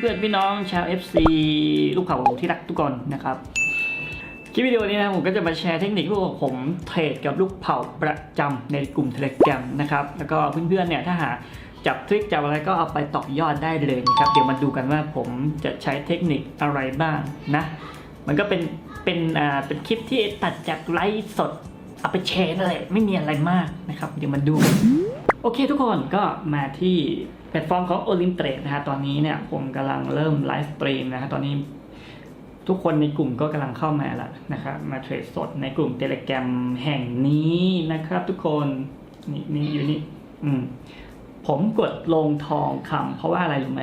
เพื่อนๆพี่น้องชาว FC ลูกเขาที่รักทุกคนนะครับคลิปวิดีโอนี้นะผมก็จะมาแชร์เทคนิคที่ผมเทรดกับลูกเผาประจำในกลุ่ม Telegram นะครับ แล้วก็เพื่อนๆเนี่ยถ้าหาจับทริคจับอะไรก็เอาไปต่อยอดได้เลยนะครับ เดี๋ยวมาดูกันว่าผมจะใช้เทคนิคอะไรบ้างนะ มันก็เป็นเป็นอ่าเป็นคลิปที่ตัดจากไลฟ์สดเอาไปแชร์นั่นแหละไม่มีอะไรมากนะครับ เดี๋ยวมาดู โอเคทุกคนก็มาที่ แพลตฟอร์มของ o l i m t r a d e นะฮะตอนนี้เนี่ยผมกำลังเริ่มไลฟ์สตรีมนะฮะตอนนี้ทุกคนในกลุ่มก็กำลังเข้ามาแล้วนะครับมาเทรดสดในกลุ่มเทเลแกรมแห่งนี้นะครับทุกคนนี่นี่อยู่นี่อืมผมกดลงทองคำเพราะว่าอะไรรู้ไหม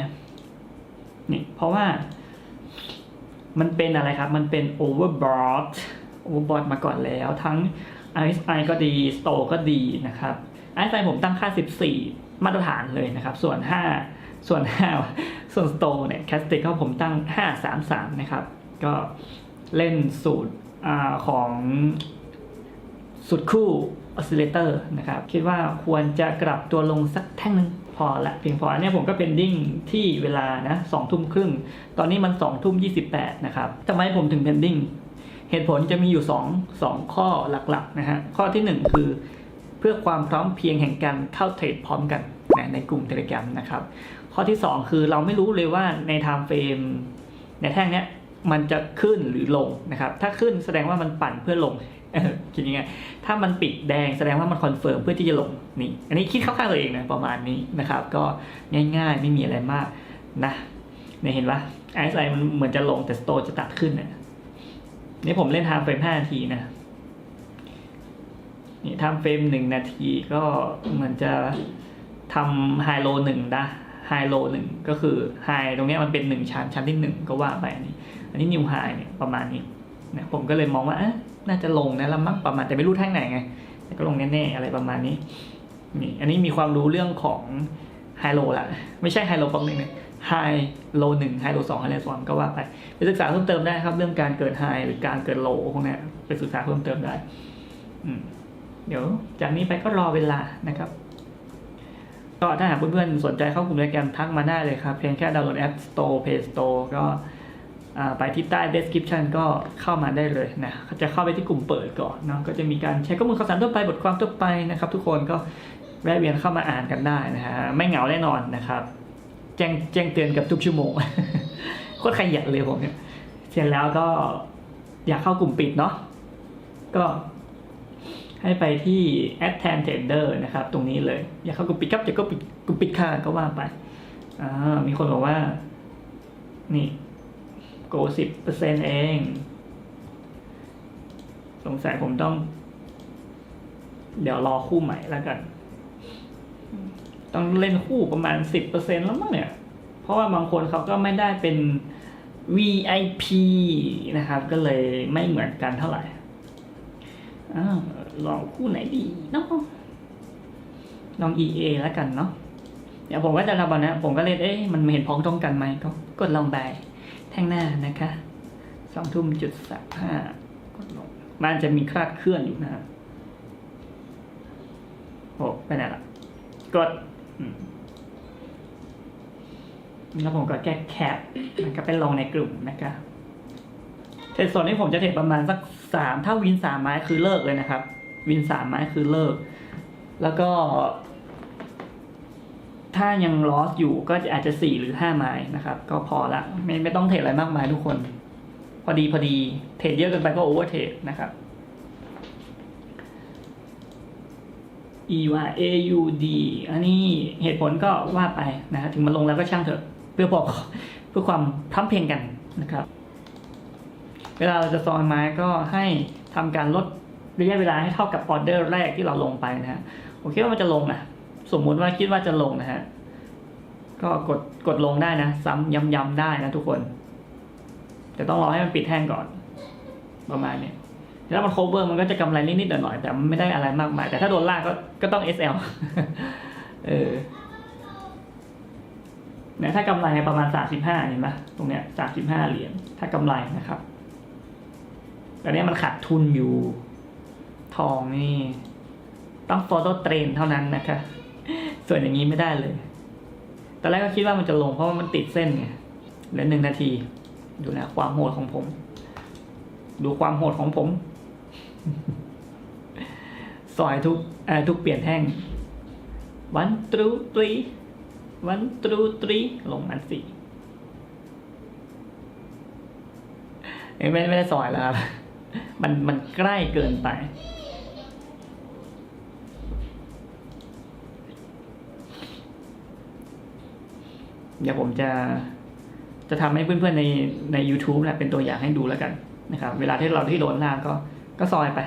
นี่เพราะว่า มันเป็นอะไรครับ มันเป็น overbought overbought มาก่อนแล้ว ทั้ง RSI ก็ดี Store ก็ดีนะครับ RSI ผมตั้งค่า 14 มาตรฐานเลยนะครับ ส่วน 5 ส่วน 5 ส่วน Store เนี่ย c a s t i c ก็ผมตั้ง 533 นะครับ ก็เล่นสูตรอของสุดคู่ oscillator นะครับ คิดว่าควรจะกลับตัวลงสักแท่งหนึงพอละเพียงพออันนี้ผมก็เป็นดิ้งที่เวลานะสองทุ่มครึ่ง ตอนนี้มันสองทุ่มยี่สิบแปดนะครับทำไมผมถึงเป็นดิ้งเหตุผลจะมีอยู่สองสองข้อหลักๆนะฮะข้อที่หนึ่งคือ พื่อความพร้อมเพียงแห่งการเข้าเทรดพร้อมกันนะในกลุ่มเทเล gram นะครับ ข้อที่ 2 คือเราไม่รู้เลยว่าใน time frame ในแท่งเนี้ยมันจะขึ้นหรือลงนะครับ ถ้าขึ้นแสดงว่ามันปั่นเพื่อลงคิดยังไงถ้ามันปิดแดงแสดงว่ามันคอนเฟิร์มเพื่อที่จะลงนี่ อันนี้คิดเข้าวๆตัวเองนะประมาณนี้นะครับ ก็ง่ายๆไม่มีอะไรมากนะเนี่ยเห็นปะไอซ์ไลมันเหมือนจะลงแต่สโตจะตัดขึ้นเนี่ยนี่ผมเล่น time frame 5นาทีนะ นี่ทำเฟรมหนึ่งนาทีก็เหมือนจะทำไฮโลหนึ่งนะไฮโลหนึ่งก็คือไฮตรงนี้มันเป็นหนึ่งชั้นชั้นที่หนึ่งก็ว่าไปอันนี้อันนี้นิวไฮเนี่ยประมาณนี้นะผมก็เลยมองว่าน่าจะลงนะละมั้งประมาณแต่ไม่รู้ท่งไหนไงแต่ก็ลงแน่ๆอะไรประมาณนี้นี่อันนี้มีความรู้เรื่องของไฮโลละไม่ใช่ไฮโลปองหนึ่งไฮโลหนึ่งไฮโลสองไฮโลสองก็ว่าไปไปศึกษาเพิ่มเติมได้ครับ เรื่องการเกิดไฮหรือการเกิดโลพวกเนี้ยไปศึกษาเพิ่มเติมได้ อืม เดี๋ยวจากนี้ไปก็รอเวลานะครับ ก็ถ้าหากเพื่อนๆสนใจเข้ากลุ่มรายการทักมาได้เลยครับ เพียงแค่ดาวน์โหลดแอป Store Play Store ก็ไปที่ใต้ description ก็เข้ามาได้เลยนะ จะเข้าไปที่กลุ่มเปิดก่อนเนาะ ก็จะมีการแชร์ข้อมูลข่าวสารทั่วไปบทความทั่วไปนะครับ ทุกคนก็แวะเวียนเข้ามาอ่านกันได้นะฮะ ไม่เหงาแน่นอนนะครับ แจ้งแจ้งเตือนกับทุกชั่วโมง โคตรขยันเลยผมเนี่ย เสร็จแล้วก็อยากเข้ากลุ่มปิดเนาะ ก็ ให้ไปที่ add tan tender นะครับ ตรงนี้เลย อยากเข้ากลุ่มปิดครับจะก็ปิดกลุ่มปิดค่าก็ว่าไปอ่ามีคนบอกว่า นี่โกสิบเปอร์เซ็นเอง สงสัยผมต้อง เดี๋ยวรอคู่ใหม่แล้วกัน ต้องเล่นคู่ประมาณสิบเปอร์เซ็นแล้วมั้งเนี่ย เพราะว่าบางคนเขาก็ไม่ได้เป็น VIP นะครับ ก็เลยไม่เหมือนกันเท่าไหร่อ้าว ลองคู่ไหนดีเนาะลอง EA แล้วกันเนาะเดี๋ยวผมก็จะทำแบบนี้ผมก็เล่นเอ๊ะมันเห็นพ้องต้องกันไหมก็กดลองไปแท่งหน้านะคะสองทุ่มจุดสามห้ากดลงมันจะมีคลาดเคลื่อนอยู่นะโอ้ไปไหนละกดแล้วผมก็แก้แคปมันก็ไปลงในกลุ่มนะครับเทรดส่วนนี้ผมจะเทรดประมาณสักสามถ้าวินสามไม้คือเลิกเลยนะครับ วินสามไม้คือเลิก แล้วก็ ถ้ายังลอสอยู่ก็อาจจะสี่หรือห้าไม้นะครับ ก็พอละไม่ไม่ต้องเทรดอะไรมากมายทุกคน พอดีพอดีเทรดเยอะเกินไปก็โอเวอร์เทรดนะครับ E Y A U D อันนี้เหตุผลก็ว่าไปนะ ถึงมันลงแล้วก็ช่างเถอะ เพื่อบอกเพื่อความพร้อมเพรียงกันนะครับ เวลาเราจะซอนไม้ก็ให้ทำการลด ระยะเวลาให้เท่ากับออเดอร์แรกที่เราลงไปนะฮะผมคิดว่ามันจะลงนะสมมุติว่าคิดว่าจะลงนะฮะก็กดกดลงได้นะ ซ้ำย้ำๆได้นะทุกคน แต่ต้องรอให้มันปิดแท่งก่อน ประมาณนี้แล้วมัน cover มันก็จะกำไรนิดๆหน่อยๆแต่ไม่ได้อะไรมากมาย แต่ถ้าโดนลากก็ก็ต้อง SL เออเนี่ยถ้ากำไรประมาณสามสิบห้าเห็นไหมตรงเนี้ยสามสิบห้าเหรียญถ้ากำไรนะครับตอนนี้มันขาดทุนอยู่ ทองนี่ ต้องโฟโต้เทรนเท่านั้นนะคะ ส่วนอย่างนี้ไม่ได้เลย ตอนแรกก็คิดว่ามันจะลงเพราะว่ามันติดเส้นไงเหลือหนึ่งนาที ดูนะความโหดของผม ดูความโหดของผมซอยทุกเอ่อทุกเปลี่ยนแท่งวันตรูตรีวันตรูตรีลงมันสี่เอ้ยไม่ไม่ได้ซอยแล้วครับ มันมันใกล้เกินไป ดี๋ยวผมจะจะทำให้เพื่อนๆในใน u t u b e นะเป็นตัวอย่างให้ดูแล้วกันนะครับ เวลาที่เราที่โดนหน้าก็ก็ซอยไป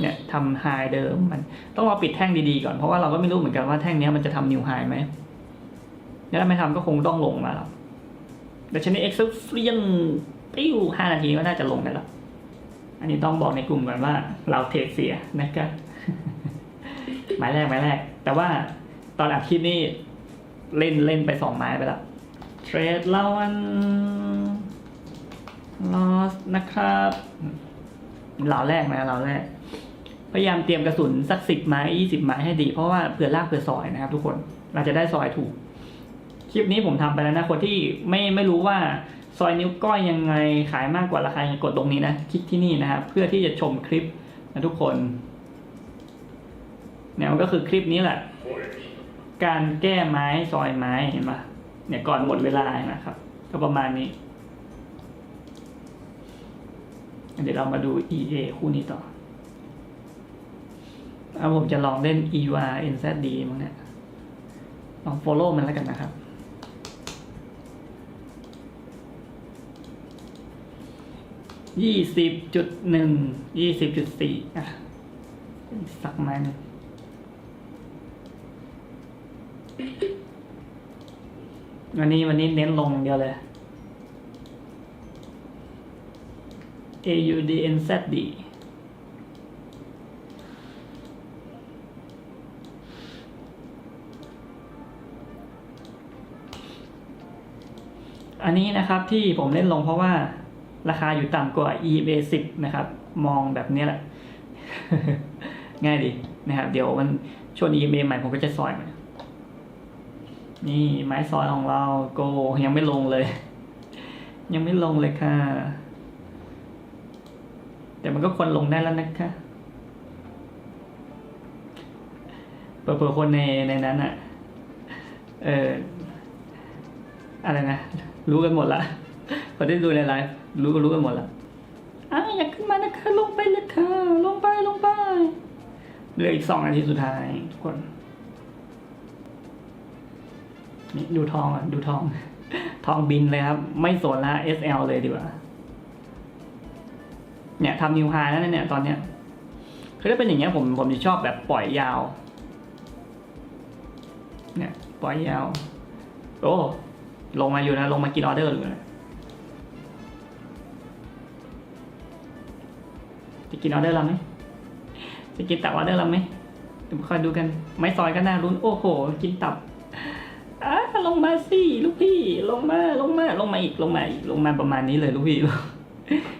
เนี่ยทำไฮเดิมมันต้องรอปิดแท่งดีๆก่อนเพราะว่าเราก็ไม่รู้เหมือนกันว่าแท่งนี้มันจะทำนิวไฮไหมถ้าไม่ทำก็คงต้องลงมาแล้วแต่ชนิดเอ็กซ์เฟรียนปิ้วห้านาทีก็น่าจะลงได้แล้วอันนี้ต้องบอกในกลุ่มก่อนว่าเราเทรดเสียนะครับหมายแรกหมายแรก แต่ว่าตอนอัดคลิปนี่ เล่นเล่นไปสองไม้ไปล้วเทรดเราอันลอสนะครับเหล่าแรกนะเหล่าแรก พยายามเตรียมกระสุนสักสิบไม้ยี่สิบไม้ให้ดี เพราะว่าเผื่อลากเผื่อซอยนะครับ ทุกคนเราจะได้ซอยถูก คลิปนี้ผมทำไปแล้วนะ คนที่ไม่ไม่รู้ว่าซอยนิ้วก้อยยังไงขายมากกว่าราคากดตรงนี้นะ คลิกที่นี่นะครับ เพื่อที่จะชมคลิปนะทุกคนเนี่ยมันก็คือคลิปนี้แหละ การแก้ไม้ซอยไม้เห็นปะเนี่ยก่อนหมดเวลานะครับ ก็ประมาณนี้ เดี๋ยวเรามาดู EA คู่นี้ต่อเอาผมจะลองเล่น EVA NZD มั้งเนี่ย ลอง follow มันแล้วกันนะครับ ยี่สิบจุดหนึ่ง ยี่สิบจุดสี่อะ สักไม้หนึ่ง วันนี้วันนี้เน้นลงเดียวเลย A U D N Z D อันนี้นะครับที่ผมเล่นลงเพราะว่าราคาอยู่ต่ำกว่า eBay 10 นะครับ มองแบบนี้แหละ ง่ายดีนะครับ เดี๋ยวมันช่วง eBay ใหม่ผมก็จะซอยมัน นี่ไม้ซอยของเราโกยังไม่ลงเลย ยังไม่ลงเลยค่ะ แต่มันก็ควรลงได้แล้วนะคะเปิดๆคนในในนั้นอะเอออะไรนะ รู้กันหมดละพอได้ดูในไลฟ์รู้ก็รู้กันหมดละอะอยากขึ้นมานะคะลงไปเลยค่ะลงไปลงไปเหลืออีกสองนาทีสุดท้ายทุกคน ดูทองอะ ดูทอง ทองบินเลยครับ ไม่สนละ SL เลยดีกว่า เนี่ยทำนิวไฮแล้วนเนี่ย ตอนเนี้ย คือถ้าเป็นอย่างเงี้ยผมผมจะชอบแบบปล่อยยาว เนี่ย ปล่อยยาว โอ้ ลงมาอยู่นะ ลงมากินออเดอร์อยู่นะจะกินออเดอร์เราไหม จะกินตับออเดอร์เราไหมเดี๋ยวคอยดูกัน ไม่ซอยก็น่ารุ้น โอ้โห กินตับ ลงมาสิลูกพี่ลงมาลงมาลงมาอีกลงมาอีกลงมาประมาณนี้เลยลูกพี่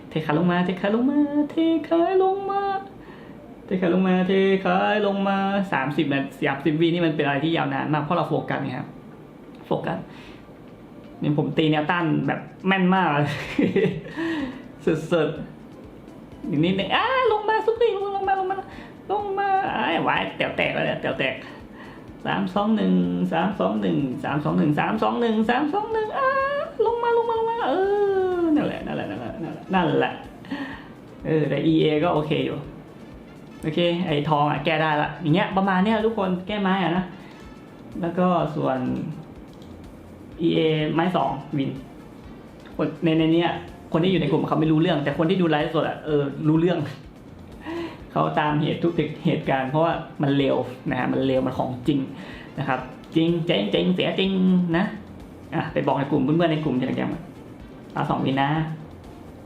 เทขาลงมาเทขาลงมาเทขาลงมาเทขาลงมาเทขาลงมาสามสิบนาทีสามสิบวินี่มันเป็นอะไรที่ยาวนานมากเพราะเราโฟกัสไงครับโฟกัสนี่ผมตีแนวต้านแบบแม่นมากเลยสุดๆอีกนิดนึงอ้าลงมาสุดที่ลงมาลงมาลงมาไอ้ยวายแตวแตกแล้วเนี่ยแตวแตก สามสองหนึ่งสามสองหนึ่งสามสองหนึ่งสามสองหนึ่งสามสองหนึ่งอ้าลงมาลงมาลงมาเออนั่นแหละนั่นแหละนั่นแหละนั่นแหละนั่นแหละเออแต่ EA ก็โอเคอยู่โอเคไอ้ทองอะแก้ได้ละอย่างเงี้ยประมาณเนี้ยทุกคนแก้ไม้อะนะแล้วก็ส่วน EA ไม้สองวินคนในในเนี้ยคนที่อยู่ในกลุ่มเขาไม่รู้เรื่อง แต่คนที่ดูไลฟ์สดอะเออรู้เรื่อง เขาตามเหตุทุกเหตุการณ์เพราะว่ามันเร็วนะฮะมันเร็วมันของจริงนะครับจริงเจ๊งเจ๊งเสียจริงนะอะไปบอกในกลุ่มเพื่อนๆในกลุ่มจะแกมเราสองวินนะ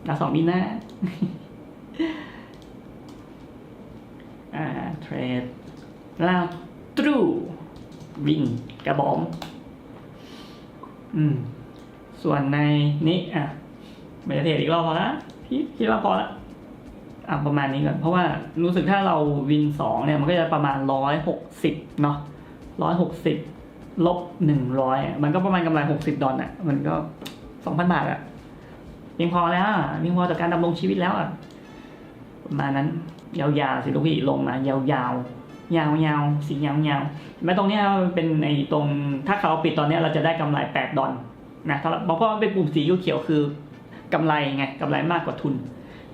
เราสองวินนะอ่าเทรดลาตรูวิ่งกระบอมอืมส่วนในนี้อะไม่จะเทรดอีกรอบพอละพี่คิดว่าพอละ อะประมาณนี้ก่อนเพราะว่ารู้สึกถ้าเราวินสองเนี่ยมันก็จะประมาณร้อยหกสิบเนาะร้อยหกสิบลบหนึ่งร้อยมันก็ประมาณกำไรหกสิบดอลลาร์มันก็สองพันบาทอะเพียงพอแล้วเพียงพอต่อการดำรงชีวิตแล้วอะประมาณนั้นยาวๆสิลูกพี่ลงมายาวๆยาวๆสียาวๆแม้ตรงนี้มันเป็นในตรงถ้าเขาปิดตอนนี้เราจะได้กำไรแปดดอลนะถ้าเพราะว่าเป็นปุ่มสีเขียวคือกำไรไงกำไรมากกว่าทุน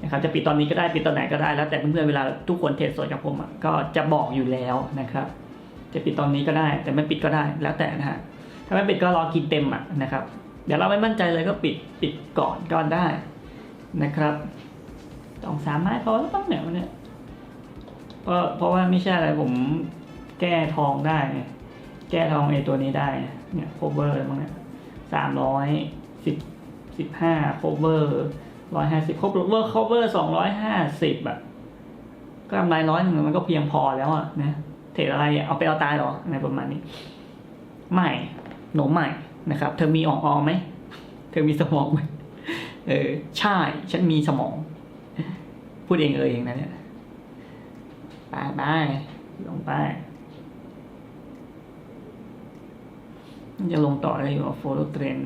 นะครับจะปิดตอนนี้ก็ได้ปิดตอนไหนก็ได้แล้วแต่เพื่อนๆเวลาทุกคนเทรดสดกับผมอะก็จะบอกอยู่แล้วนะครับ จะปิดตอนนี้ก็ได้ แต่ไม่ปิดก็ได้แล้วแต่นะฮะถ้าไม่ปิดก็รอกินเต็มอะนะครับ เดี๋ยวเราไม่มั่นใจเลยก็ปิดปิดก่อนก็ได้นะครับสองสามไม้พอแล้วต้องเหนียวเนี่ยเพราะเพราะว่าไม่ใช่อะไรผมแก้ทองได้ แก้ทองไอ้ตัวนี้ได้เนี่ยโคเวอร์อะไรบ้งเนี่ยสามร้อยสิบสิบห้าโคเวอร์ ร้อยห้าสิบโคเวอร์โคเวอร์สองร้อยห้าสิบอะก็กำไรร้อยหนึ่งมันก็เพียงพอแล้วอะนะเทรดอะไรเอาไปเอาตายหรออะไรประมาณนี้ไม่หนูใหม่นะครับ เธอมีอ่องออไหมเธอมีสมองไหมเออใช่ฉันมีสมอง พูดเองเออเองนะเนี่ยไปไปลงไปจะลงต่ออะไรอยู่โฟโลเทรน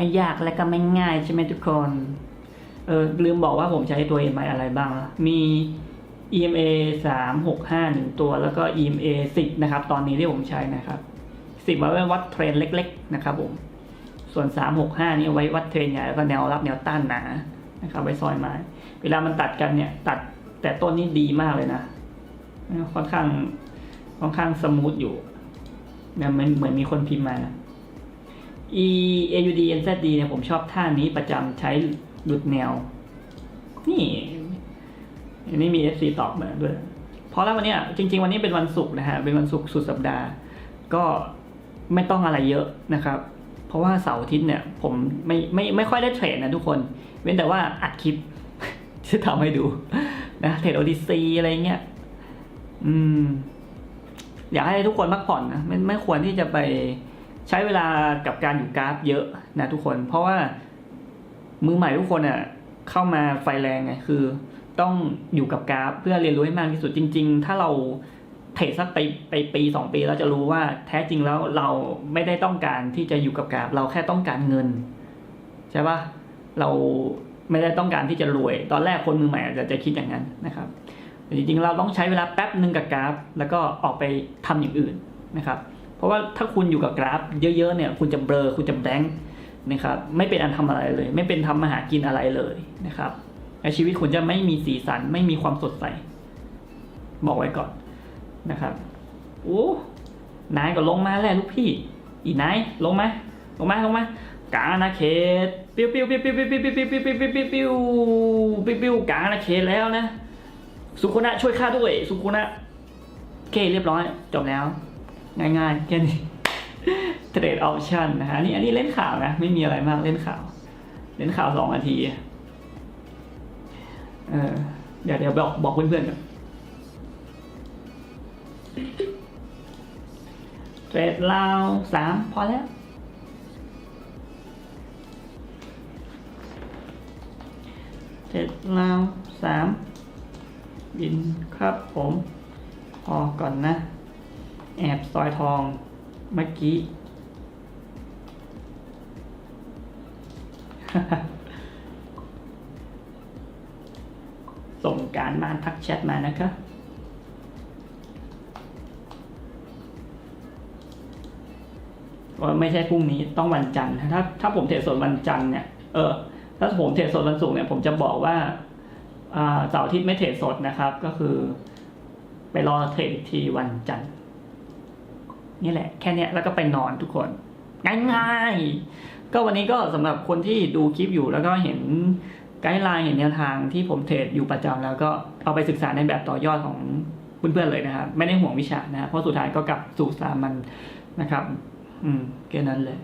ไม่ยากและก็ไม่ง่ายใช่ไหมทุกคนเออลืมบอกว่าผมใช้ตัว EMI อะไรบ้างมี EMA 3 6 5 1 ตัวแล้วก็ EMA 10 นะครับ ตอนนี้ที่ผมใช้นะครับ 10ไว้วัดเทรนเล็ก ๆ นะครับผม ส่วน 3 6 5 นี่ไว้วัดเทรนใหญ่แล้วก็แนวรับแนวต้านหนานะครับไว้ซอยไม้เวลามันตัดกันเนี่ยตัดแต่ต้นนี้ดีมากเลยนะ ค่อนข้างค่อนข้างสมูทอยู่เนี่ยมันเหมือนมีคนพิมพ์มานะ E A U D N Z D เนี่ยผมชอบท่านี้ประจำใช้หลุดแนว นี่อันนี้มี FC ตอบมาด้วยเพราะแล้ววันนี้จริง ๆ วันนี้เป็นวันศุกร์นะฮะ เป็นวันศุกร์สุดสัปดาห์ ก็ไม่ต้องอะไรเยอะนะครับ เพราะว่าเสาร์อาทิตย์เนี่ยผมไม่ไม่ไม่ค่อยได้เทรดนะทุกคน เว้นแต่ว่าอัดคลิปจะทำให้ดูนะเทรดโอดีซีอะไรเงี้ย อืม อยากให้ทุกคนพักผ่อนนะไม่ไม่ควรที่จะไป ใช้เวลากับการอยู่กราฟเยอะนะทุกคน เพราะว่ามือใหม่ทุกคนอะเข้ามาไฟแรงไงคือ ต้องอยู่กับกราฟเพื่อเรียนรู้ให้มากที่สุดจริง ๆ ถ้าเราเทรดสักไปไปปีสองปีเราจะรู้ว่าแท้จริงแล้วเราไม่ได้ต้องการที่จะอยู่กับกราฟ เราแค่ต้องการเงิน ใช่ปะเราไม่ได้ต้องการที่จะรวย ตอนแรกคนมือใหม่อาจจะคิดอย่างนั้นนะครับจริงๆเราต้องใช้เวลาแป๊บหนึ่งกับกราฟ แล้วก็ออกไปทำอย่างอื่นนะครับ เพราะว่าถ้าคุณอยู่กับกราฟเยอะๆเนี่ยคุณจะเบลอคุณจะแบงค์นะครับไม่เป็นอันทำอะไรเลย ไม่เป็นทำมาหากินอะไรเลยนะครับในชีวิตคุณจะไม่มีสีสันไม่มีความสดใส บอกไว้ก่อนนะครับโอ้นายก็ลงมาแล้วลูกพี่ อีนายลงมาลงมาลงมากลางอาณาเขตปิ้วปิ้วปิ้วปิ้วปิ้วปิ้วปิ้วปิ้วปิ้วปิ้วปิ้วปิ้วปิ้วปิ้วกลางอาณาเขตแล้วนะ สุขุนะช่วยข้าด้วย สุขุนะโอเคเรียบร้อยจบแล้ว ง่ายๆแค่นี้เทรดออปชั่นนะฮะนี่อันนี้เล่นข่าวนะ ไม่มีอะไรมากเล่นข่าว เล่นข่าวสองนาทีเออเดี๋ยวเดี๋ยวบอกบอกเพื่อนๆกันเทรดลาวสามพอแล้วเทรดลาวสามบินครับผมพอก่อนนะ แอบซอยทองเมื่อกี้ ส่งการมาทักแชทมานะคะว่าไม่ใช่พรุ่งนี้ต้องวันจันทร์ถ้าถ้าผมเทรดสดวันจันทร์เนี่ยเออถ้าผมเทรดสดวันศุกร์เนี่ยผมจะบอกว่าเสาร์อาทิตย์ไม่เทรดสดนะครับ ก็คือ ไปรอเทรดทีวันจันทร์ นี่แหละแค่นี้แล้วก็ไปนอนทุกคน ง่ายๆ ก็วันนี้ก็สำหรับคนที่ดูคลิปอยู่แล้วก็เห็นไกด์ไลน์เห็นแนวทางที่ผมเทรดอยู่ประจำแล้วก็เอาไปศึกษาในแบบต่อยอดของเพื่อนๆเลยนะครับ ไม่ได้ห่วงวิชานะเพราะสุดท้ายก็กลับสู่สามัญนะครับ อืมแค่นั้นเลย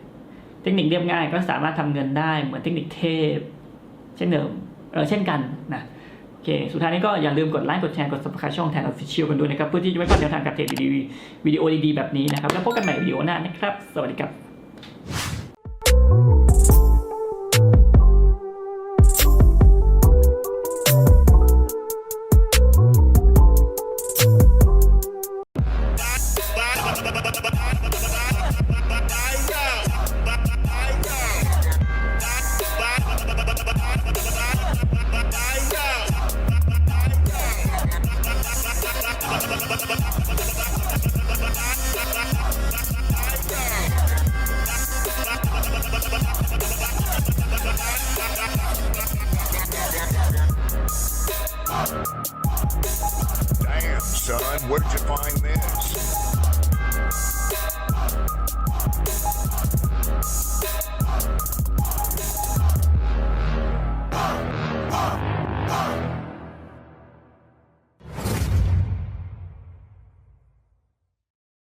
เทคนิคเรียบง่ายก็สามารถทำเงินได้เหมือนเทคนิคเทพ เช่นเดิมเออเช่นกันนะ เค สุดท้ายนี้ก็อย่าลืมกดไลค์ กดแชร์ กด subscribe ช่องแทนออฟฟิเชียลกันด้วยนะครับ เพื่อที่จะไม่พลาดแนวทางการเทรดดีๆวิดีโอดีๆแบบนี้นะครับ แล้วพบกันใหม่วิดีโอหน้านะครับ สวัสดีครับ